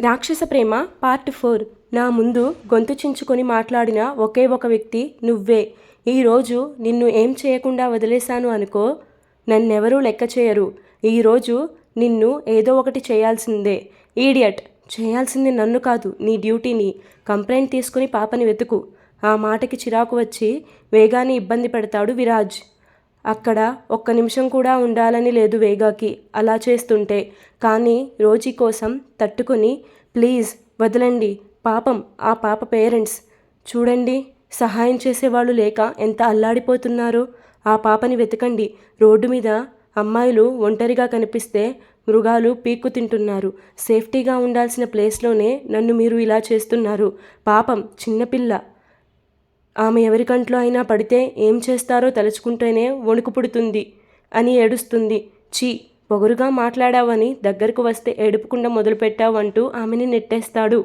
రాక్షస ప్రేమ part four నా ముందు గొంతు చించుకొని మాట్లాడిన ఒకే ఒక వ్యక్తి నువ్వే. ఈరోజు నిన్ను ఏం చేయకుండా వదిలేశాను అనుకో నన్నెవరూ లెక్క చేయరు. ఈరోజు నిన్ను ఏదో ఒకటి చేయాల్సిందే. ఈడియట్ చేయాల్సింది నన్ను కాదు నీ డ్యూటీని. కంప్లైంట్ తీసుకుని పాపని వెతుకు. ఆ మాటకి చిరాకు వచ్చి వేగాన్ని ఇబ్బంది పెడతాడు విరాజ్. అక్కడ ఒక్క నిమిషం కూడా ఉండాలని లేదు వేగాకి. అలా చేస్తుంటే. కానీ రోజీ కోసం తట్టుకొని ప్లీజ్ వదలండి. పాపం ఆ పాప పేరెంట్స్. చూడండి సహాయం చేసేవాళ్ళు లేక ఎంత అల్లాడిపోతున్నారు. ఆ పాపని వెతకండి. రోడ్డు మీద అమ్మాయిలు ఒంటరిగా కనిపిస్తే మృగాలు పీక్కు తింటున్నారు. సేఫ్టీగా ఉండాల్సిన ప్లేస్లోనే నన్ను మీరు ఇలా చేస్తున్నారు. పాపం చిన్నపిల్ల. ఆమె ఎవరి కంట్లో అయినా పడితే ఏం చేస్తారో తలుచుకుంటేనే వణుకు పుడుతుంది అని ఏడుస్తుంది. చీ పొగరుగా మాట్లాడావని దగ్గరకు వస్తే ఏడుపుకుండా మొదలుపెట్టావంటూ ఆమెని నెట్టేస్తాడు.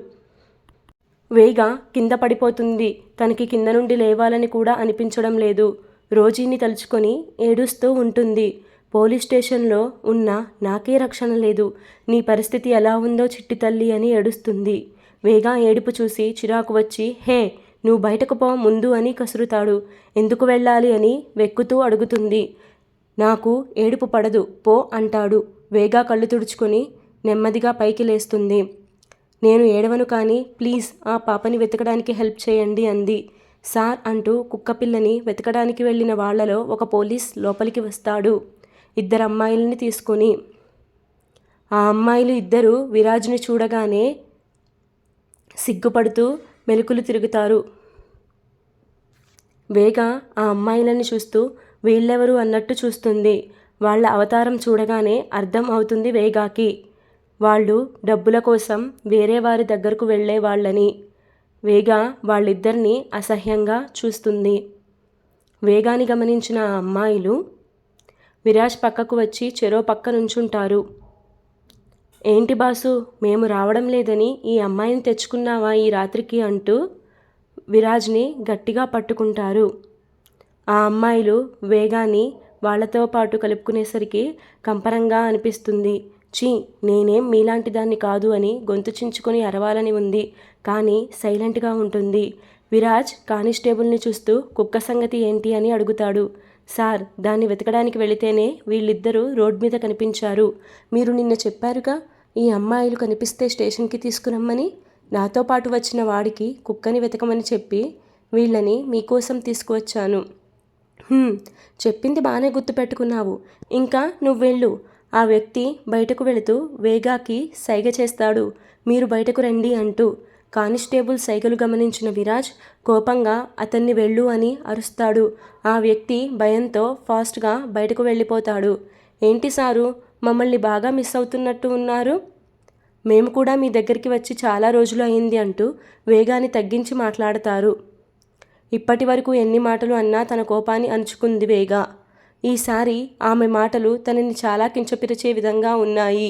వేగా కింద పడిపోతుంది. తనకి కింద నుండి లేవాలని కూడా అనిపించడం లేదు. రోజీని తలుచుకొని ఏడుస్తూ ఉంటుంది. పోలీస్ స్టేషన్లో ఉన్న నాకే రక్షణ లేదు. నీ పరిస్థితి ఎలా ఉందో చిట్టి తల్లి అని ఏడుస్తుంది. వేగా ఏడుపు చూసి చిరాకు వచ్చి హే నువ్వు బయటకు పో ముందు అని కసురుతాడు. ఎందుకు వెళ్ళాలి అని వెక్కుతూ అడుగుతుంది. నాకు ఏడుపు పడదు పో అంటాడు. వేగా కళ్ళు తుడుచుకొని నెమ్మదిగా పైకి లేస్తుంది. నేను ఏడవను కానీ ప్లీజ్ ఆ పాపని వెతకడానికి హెల్ప్ చేయండి అంది. సార్ అంటూ కుక్కపిల్లని వెతకడానికి వెళ్ళిన వాళ్ళలో ఒక పోలీస్ లోపలికి వస్తాడు. ఇద్దరు అమ్మాయిల్ని తీసుకొని. ఆ అమ్మాయిలు ఇద్దరు విరాజ్ని చూడగానే సిగ్గుపడుతూ మెలుకులు తిరుగుతారు. వేగ ఆ అమ్మాయిలని చూస్తూ వీళ్ళెవరు అన్నట్టు చూస్తుంది. వాళ్ళ అవతారం చూడగానే అర్థం అవుతుంది వేగాకి. వాళ్ళు డబ్బుల కోసం వేరే వారి దగ్గరకు వెళ్ళే వాళ్ళని. వేగా వాళ్ళిద్దరినీ అసహ్యంగా చూస్తుంది. వేగాని గమనించిన ఆ అమ్మాయిలు విరాజ్ పక్కకు వచ్చి చెరో పక్క నుంచుంటారు. ఏంటి బాసు మేము రావడం లేదని ఈ అమ్మాయిని తెచ్చుకున్నావా ఈ రాత్రికి? అంటూ విరాజ్ని గట్టిగా పట్టుకుంటారు. ఆ అమ్మాయిలు వేగాన్ని వాళ్ళతో పాటు కలుపుకునేసరికి కంపరంగా అనిపిస్తుంది. చీ నేనేం మీలాంటి దాన్ని కాదు అని గొంతు చించుకొని అరవాలని ఉంది కానీ సైలెంట్గా ఉంటుంది. విరాజ్ కానిస్టేబుల్ని చూస్తూ కుక్క సంగతి ఏంటి? అని అడుగుతాడు. సార్ దాన్ని వెతకడానికి వెళితేనే వీళ్ళిద్దరూ రోడ్ మీద కనిపించారు. మీరు నిన్న చెప్పారుగా ఈ అమ్మాయిలు కనిపిస్తే స్టేషన్కి తీసుకురమ్మని నాతో పాటు వచ్చిన వాడికి కుక్కని వెతకమని చెప్పి వీళ్ళని మీకోసం తీసుకువచ్చాను. చెప్పింది బాగానే గుర్తుపెట్టుకున్నావు ఇంకా నువ్వెళ్ళు. ఆ వ్యక్తి బయటకు వెళుతూ వేగాకి సైగ చేస్తాడు. మీరు బయటకు రండి అంటూ కానిస్టేబుల్ సైగలు గమనించిన విరాజ్ కోపంగా అతన్ని వెళ్ళు అని అరుస్తాడు. ఆ వ్యక్తి భయంతో ఫాస్ట్గా బయటకు వెళ్ళిపోతాడు. ఏంటి సారు? మమ్మల్ని బాగా మిస్ అవుతున్నట్టు ఉన్నారు. మేము కూడా మీ దగ్గరికి వచ్చి చాలా రోజులు అయింది అంటూ వేగాన్ని తగ్గించి మాట్లాడతారు. ఇప్పటి వరకు ఎన్ని మాటలు అన్నా తన కోపాన్ని అంచుకుంది వేగా. ఈసారి ఆమె మాటలు తనని చాలా కించపిరిచే విధంగా ఉన్నాయి.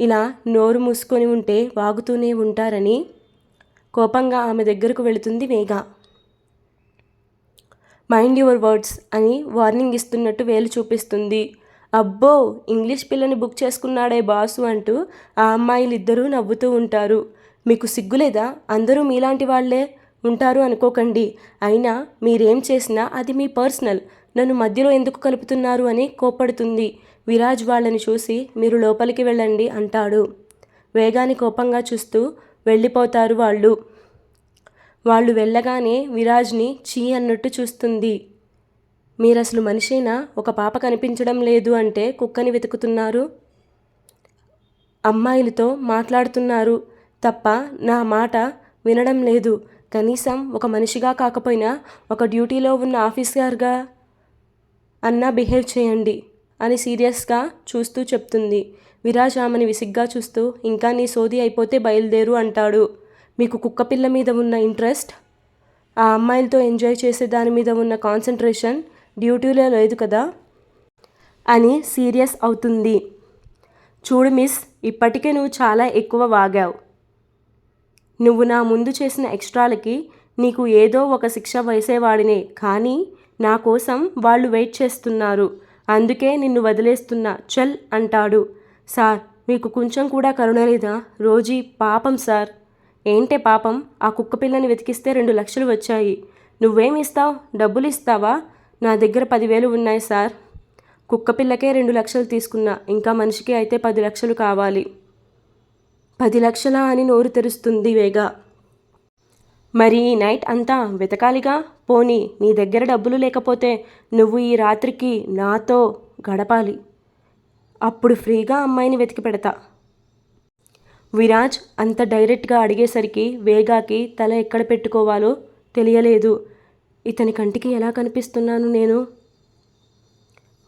ఇలా నోరు మూసుకొని ఉంటే వాగుతూనే ఉంటారని కోపంగా ఆమె దగ్గరకు వెళుతుంది వేగా. మైండ్ యువర్ వర్డ్స్ అని వార్నింగ్ ఇస్తున్నట్టు వేలు చూపిస్తుంది. అబ్బో ఇంగ్లీష్ పిల్లని బుక్ చేసుకున్నాడే బాసు అంటూ ఆ అమ్మాయిలు ఇద్దరూ నవ్వుతూ ఉంటారు. మీకు సిగ్గులేదా? అందరూ మీలాంటి వాళ్ళే ఉంటారు అనుకోకండి. అయినా మీరేం చేసినా అది మీ పర్సనల్. నన్ను మధ్యలో ఎందుకు కలుపుతున్నారు అని కోపడుతుంది విరాజ్ వాళ్ళని చూసి మీరు లోపలికి వెళ్ళండి అంటాడు. వేగాన్ని కోపంగా చూస్తూ వెళ్ళిపోతారు వాళ్ళు. వాళ్ళు వెళ్ళగానే విరాజ్ని చీ అన్నట్టు చూస్తుంది. మీరు అసలు ఒక పాప కనిపించడం లేదు అంటే కుక్కని వెతుకుతున్నారు? అమ్మాయిలతో మాట్లాడుతున్నారు తప్ప నా మాట వినడం లేదు. కనీసం ఒక మనిషిగా కాకపోయినా ఒక డ్యూటీలో ఉన్న ఆఫీసర్గా అన్నా బిహేవ్ చేయండి అని సీరియస్గా చూస్తూ చెప్తుంది. విరాజ్ ఆమెని విసిగ్గా చూస్తూ ఇంకా నీ సోది అయిపోతే బయలుదేరు అంటాడు. మీకు కుక్కపిల్ల మీద ఉన్న ఇంట్రెస్ట్? ఆ అమ్మాయిలతో ఎంజాయ్ చేసే దాని మీద ఉన్న కాన్సన్ట్రేషన్ డ్యూటీలో లేదు కదా? అని సీరియస్ అవుతుంది. చూడు మిస్ ఇప్పటికే నువ్వు చాలా ఎక్కువ వాగావు. నువ్వు నా ముందు చేసిన ఎక్స్ట్రాలకి నీకు ఏదో ఒక శిక్ష వేసేవాడినే కానీ నా కోసం వాళ్ళు వెయిట్ చేస్తున్నారు. అందుకే నిన్ను వదిలేస్తున్నా చల్ అంటాడు. సార్ మీకు కొంచెం కూడా కరుణ లేదా? రోజీ పాపం సార్. ఏంటే పాపం? ఆ కుక్క పిల్లని వెతికిస్తే రెండు లక్షలు వచ్చాయి. నువ్వేమిస్తావు డబ్బులు ఇస్తావా? నా దగ్గర పదివేలు ఉన్నాయి సార్. కుక్కపిల్లకే రెండు లక్షలు తీసుకున్నా. ఇంకా మనిషికి అయితే పది లక్షలు కావాలి. పది లక్షలా అని నోరు తెరుస్తుంది వేగా. మరి ఈ నైట్ అంతా వెతకాలిగా? పోనీ నీ దగ్గర డబ్బులు లేకపోతే నువ్వు ఈ రాత్రికి నాతో గడపాలి. అప్పుడు ఫ్రీగా అమ్మాయిని వెతికి పెడతా. విరాజ్ అంత డైరెక్ట్గా అడిగేసరికి వేగాకి తల ఎక్కడ పెట్టుకోవాలో తెలియలేదు. ఇతని కంటికి ఎలా కనిపిస్తున్నాను నేను?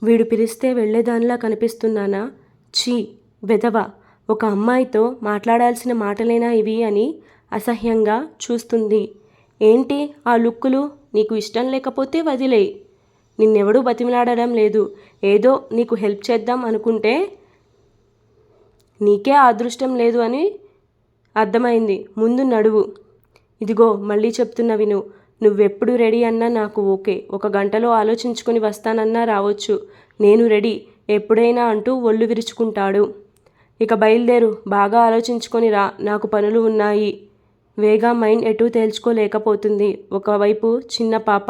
వీడు పిలిస్తే వెళ్ళేదానిలా కనిపిస్తున్నానా? ఛీ వెధవ ఒక అమ్మాయితో మాట్లాడాల్సిన మాటలేనా ఇవి అని అసహ్యంగా చూస్తుంది. ఏంటి ఆ లుక్కులు? నీకు ఇష్టం లేకపోతే వదిలేయి. నిన్నెవడూ బతిమలాడడం లేదు. ఏదో నీకు హెల్ప్ చేద్దాం అనుకుంటే నీకే అదృష్టం లేదు అని అర్థమైంది. ముందు నడువు. ఇదిగో మళ్ళీ చెప్తున్న విను. నువ్వెప్పుడు రెడీ అన్నా నాకు ఓకే. ఒక గంటలో ఆలోచించుకొని వస్తానన్నా రావచ్చు. నేను రెడీ. ఎప్పుడైనా అంటూ ఒళ్ళు విరుచుకుంటాడు. ఇక బయలుదేరు. బాగా ఆలోచించుకొని రా. నాకు పనులు ఉన్నాయి. వేగా మైండ్ ఎటూ తేల్చుకోలేకపోతుంది. ఒకవైపు చిన్న పాప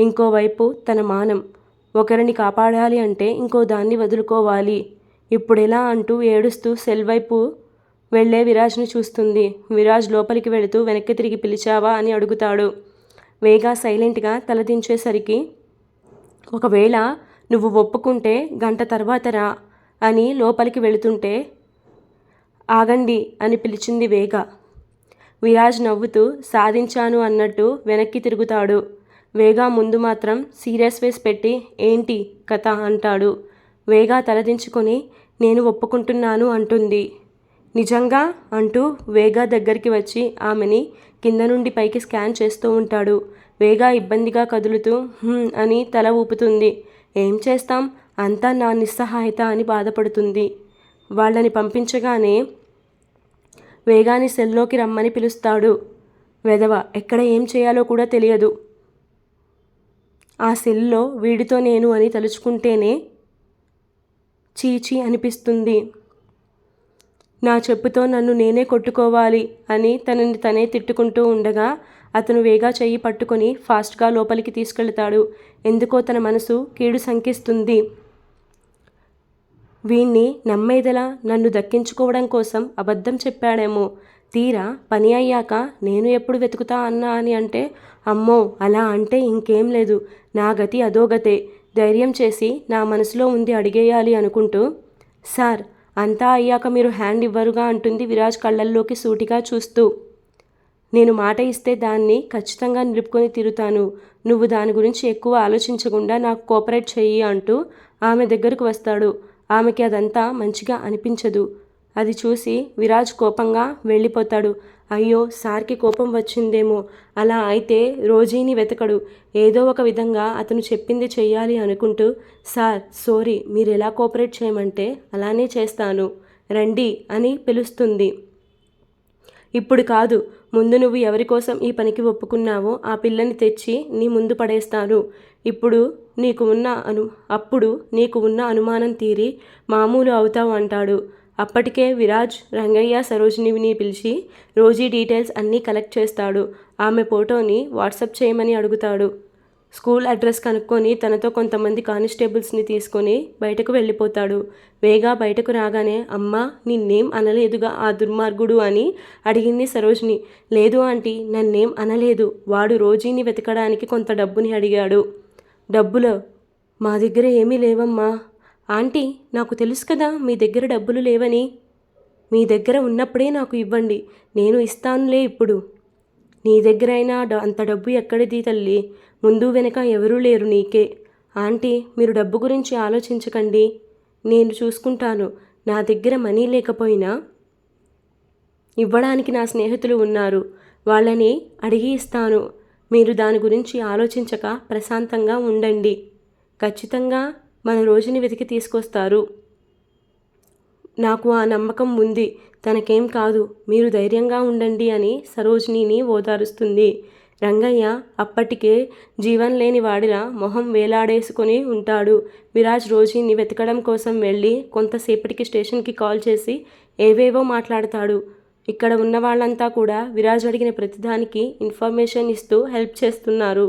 ఇంకోవైపు తన మానం. ఒకరిని కాపాడాలి అంటే ఇంకో దాన్ని వదులుకోవాలి. ఇప్పుడెలా అంటూ ఏడుస్తూ సెల్ వైపు వెళ్ళే విరాజ్ని చూస్తుంది. విరాజ్ లోపలికి వెళుతూ వెనక్కి తిరిగి పిలిచావా అని అడుగుతాడు. వేగా సైలెంట్గా తలదించేసరికి ఒకవేళ నువ్వు ఒప్పుకుంటే గంట తర్వాత రా అని లోపలికి వెళుతుంటే ఆగండి అని పిలిచింది వేగ. విరాజ్ నవ్వుతూ సాధించాను అన్నట్టు వెనక్కి తిరుగుతాడు. వేగా ముందు మాత్రం సీరియస్ ఫేస్ పెట్టి ఏంటి కథ అంటాడు. వేగా తలదించుకొని నేను ఒప్పుకుంటున్నాను అంటుంది. నిజంగా అంటూ వేగా దగ్గరికి వచ్చి ఆమెని కింద నుండి పైకి స్కాన్ చేస్తూ ఉంటాడు. వేగా ఇబ్బందిగా కదులుతూ అని తల ఊపుతుంది. ఏం చేస్తాం? అంతా నా నిస్సహాయత అని బాధపడుతుంది. వాళ్ళని పంపించగానే వేగాని సెల్లోకి రమ్మని పిలుస్తాడు. వెధవ ఎక్కడ ఏం చేయాలో కూడా తెలియదు. ఆ సెల్లో వీడితో నేను అని తలుచుకుంటేనే చీచీ అనిపిస్తుంది. నా చెప్పుతో నన్ను నేనే కొట్టుకోవాలి అని తనని తనే తిట్టుకుంటూ ఉండగా అతను వేగా చెయ్యి పట్టుకొని ఫాస్ట్గా లోపలికి తీసుకెళ్తాడు. ఎందుకో తన మనసు కీడు శంకిస్తుంది. వీణ్ణి నమ్మేదలా నన్ను దక్కించుకోవడం కోసం అబద్ధం చెప్పాడేమో. తీరా పని అయ్యాక నేను ఎప్పుడు వెతుకుతా అన్నా అని అంటే అమ్మో అలా అంటే ఇంకేం లేదు. నా గతి అదోగతే ధైర్యం చేసి నా మనసులో ఉంది అడిగేయాలి అనుకుంటూ సార్ అంతా అయ్యాక మీరు హ్యాండ్ ఇవ్వరుగా అంటుంది విరాజ్ కళ్ళల్లోకి సూటిగా చూస్తూ. నేను మాట ఇస్తే దాన్ని ఖచ్చితంగా నిలుపుకొని తిరుగుతాను. నువ్వు దాని గురించి ఎక్కువ ఆలోచించకుండా నాకు కోఆపరేట్ చెయ్యి అంటూ ఆమె దగ్గరకు వస్తాడు. ఆమెకి అదంతా మంచిగా అనిపించదు. అది చూసి విరాజ్ కోపంగా వెళ్ళిపోతాడు. అయ్యో సార్కి కోపం వచ్చిందేమో. అలా అయితే రోజీని వెతకడు. ఏదో ఒక విధంగా అతను చెప్పింది చెయ్యాలి అనుకుంటూ సార్ సారీ మీరు ఎలా కోఆపరేట్ చేయమంటే అలానే చేస్తాను. రండి అని పిలుస్తుంది. ఇప్పుడు కాదు. ముందు నువ్వు ఎవరి కోసం ఈ పనికి ఒప్పుకున్నావో ఆ పిల్లని తెచ్చి నీ ముందు పడేస్తాను. ఇప్పుడు నీకు ఉన్న అను అప్పుడు నీకు ఉన్న అనుమానం తీరి మామూలు అవుతావు అంటాడు. అప్పటికే విరాజ్ రంగయ్య సరోజినిని పిలిచి రోజీ డీటెయిల్స్ అన్నీ కలెక్ట్ చేస్తాడు. ఆమె ఫోటోని వాట్సప్ చేయమని అడుగుతాడు. స్కూల్ అడ్రస్ కనుక్కొని తనతో కొంతమంది కానిస్టేబుల్స్ని తీసుకొని బయటకు వెళ్ళిపోతాడు. వేగా బయటకు రాగానే అమ్మ నిన్నేం అనలేదుగా ఆ దుర్మార్గుడు అని అడిగింది సరోజిని. లేదు ఆంటీ నన్నేం అనలేదు. వాడు రోజీని వెతకడానికి కొంత డబ్బుని అడిగాడు. డబ్బులు? మా దగ్గర ఏమీ లేవమ్మా. ఆంటీ నాకు తెలుసు కదా మీ దగ్గర డబ్బులు లేవని. మీ దగ్గర ఉన్నప్పుడే నాకు ఇవ్వండి నేను ఇస్తానులే ఇప్పుడు. నీ దగ్గరైనా డ- అంత డబ్బు ఎక్కడిది తల్లి? ముందు వెనక ఎవరూ లేరు నీకే. ఆంటీ మీరు డబ్బు గురించి ఆలోచించకండి. నేను చూసుకుంటాను నా దగ్గర మనీ లేకపోయినా? ఇవ్వడానికి నా స్నేహితులు ఉన్నారు వాళ్ళని అడిగి ఇస్తాను. మీరు దాని గురించి ఆలోచించక ప్రశాంతంగా ఉండండి. ఖచ్చితంగా మన రోజుని వెతికి తీసుకొస్తారు. నాకు ఆ నమ్మకం ఉంది. తనకేం కాదు. మీరు ధైర్యంగా ఉండండి అని సరోజినిని ఓదారుస్తుంది. రంగయ్య అప్పటికే జీవం లేని వాడిలా మొహం వేలాడేసుకొని ఉంటాడు. విరాజ్ రోజీని వెతకడం కోసం వెళ్ళి కొంతసేపటికి స్టేషన్కి కాల్ చేసి ఏవేవో మాట్లాడతాడు. ఇక్కడ ఉన్న వాళ్ళంతా కూడా విరాజ్ అడిగిన ప్రతిదానికి ఇన్ఫర్మేషన్ ఇస్తూ హెల్ప్ చేస్తున్నారు.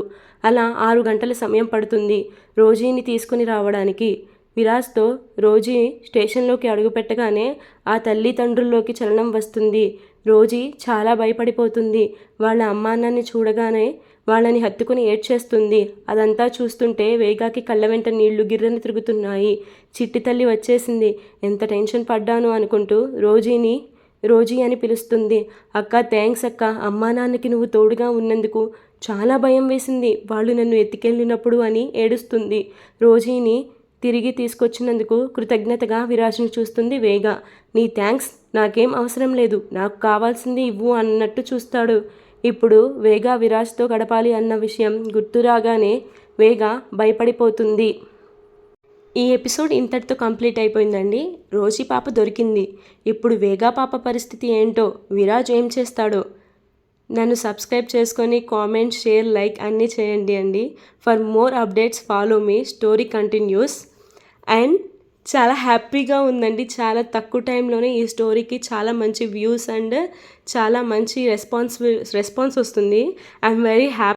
అలా ఆరు గంటల సమయం పడుతుంది. రోజీని తీసుకుని రావడానికి విరాజ్తో రోజీ స్టేషన్లోకి అడుగుపెట్టగానే ఆ తల్లిదండ్రుల్లోకి చలనం వస్తుంది. రోజీ చాలా భయపడిపోతుంది. వాళ్ళ అమ్మానాన్ని చూడగానే వాళ్ళని హత్తుకుని ఏడ్చేస్తుంది. అదంతా చూస్తుంటే వేగాకి కళ్ళ వెంట నీళ్ళు గిర్రని తిరుగుతున్నాయి. చిట్టి తల్లి వచ్చేసింది. ఎంత టెన్షన్ పడ్డాను అనుకుంటూ రోజీని రోజీ అని పిలుస్తుంది. అక్క థ్యాంక్స్ అక్క. అమ్మా నాన్నకి నువ్వు తోడుగా ఉన్నందుకు చాలా భయం వేసింది. వాళ్ళు నన్ను ఎత్తికెళ్ళినప్పుడు అని ఏడుస్తుంది. రోజీని తిరిగి తీసుకొచ్చినందుకు కృతజ్ఞతగా విరాజ్ను చూస్తుంది వేగా. నీ థ్యాంక్స్ నాకేం అవసరం లేదు. నాకు కావాల్సింది ఇవ్వు అన్నట్టు చూస్తాడు. ఇప్పుడు వేగా విరాజ్తో గడపాలి అన్న విషయం గుర్తు రాగానే వేగ భయపడిపోతుంది. ఈ ఎపిసోడ్ ఇంతటితో కంప్లీట్ అయిపోయిందండి. రోజీ పాప దొరికింది. ఇప్పుడు వేగా పాప పరిస్థితి ఏంటో విరాజ్ ఏం చేస్తాడో నన్ను సబ్స్క్రైబ్ చేసుకొని కామెంట్ షేర్ లైక్ అన్నీ చేయండి అండి. For more updates follow me story continues. And చాలా హ్యాపీగా ఉందండి. చాలా తక్కువ టైంలోనే ఈ స్టోరీకి చాలా మంచి వ్యూస్ అండ్ చాలా మంచి రెస్పాన్స్ రెస్పాన్స్ వస్తుంది. I'm very happy